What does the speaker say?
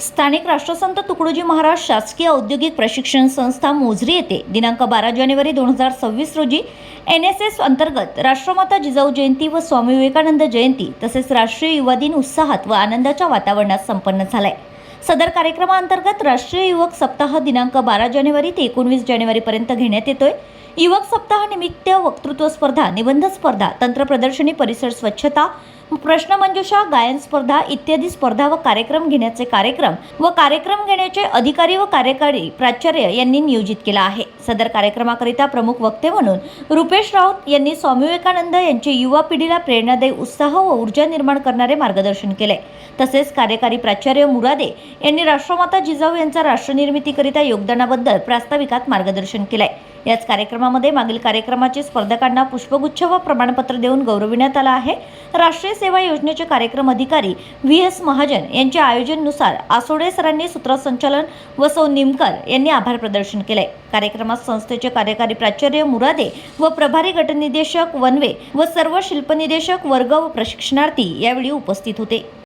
स्थानिक राष्ट्रसंत तुकडोजी महाराज शासकीय औद्योगिक प्रशिक्षण संस्था मोझरी येथे दिनांक बारा जानेवारी दोन हजार सव्वीस रोजी एन एस एस अंतर्गत राष्ट्रमाता जिजाऊ जयंती व स्वामी विवेकानंद जयंती तसेच राष्ट्रीय युवा दिन उत्साहात व आनंदाच्या वातावरणात संपन्न झालाय. सदर कार्यक्रमाअंतर्गत राष्ट्रीय युवक सप्ताह दिनांक बारा जानेवारी ते एकोणवीस जानेवारीपर्यंत घेण्यात येतोय. युवक सप्ताहानिमित्त वक्तृत्व स्पर्धा निबंध स्पर्धा तंत्र प्रदर्शनी परिसर स्वच्छता प्रश्नमंजुषा गायन स्पर्धा इत्यादी स्पर्धा व कार्यक्रम घेण्याचे कार्यक्रम व कार्यक्रम घेण्याचे अधिकारी व कार्यकारी प्राचार्य यांनी नियोजित केला आहे. सदर कार्यक्रमाकरिता प्रमुख वक्ते म्हणून रुपेश राऊत यांनी स्वामी विवेकानंद यांचे युवा पिढीला प्रेरणादायी उत्साह व ऊर्जा निर्माण करणारे मार्गदर्शन केले. तसेच कार्यकारी प्राचार्य मुरादे यांनी राष्ट्रमाता जिजाऊ यांचा राष्ट्रनिर्मितीकरिता योगदानाबद्दल प्रास्ताविकात मार्गदर्शन केलंय. याच कार्यक्रमामध्ये मागील कार्यक्रमाचे स्पर्धकांना पुष्पगुच्छ व प्रमाणपत्र देऊन गौरविण्यात आला आहे. राष्ट्रीय सेवा योजनेचे कार्यक्रम अधिकारी व्ही. एस. महाजन यांच्या आयोजनानुसार आसोडे सरांनी सूत्रसंचालन व सौ निमकर यांनी आभार प्रदर्शन केले कार्यक्रमात संस्थेचे कार्यकारी प्राचार्य मुरादे व प्रभारी गटनिदेशक वनवे व सर्व शिल्पनिदेशक वर्ग व प्रशिक्षणार्थी यावेळी उपस्थित होते.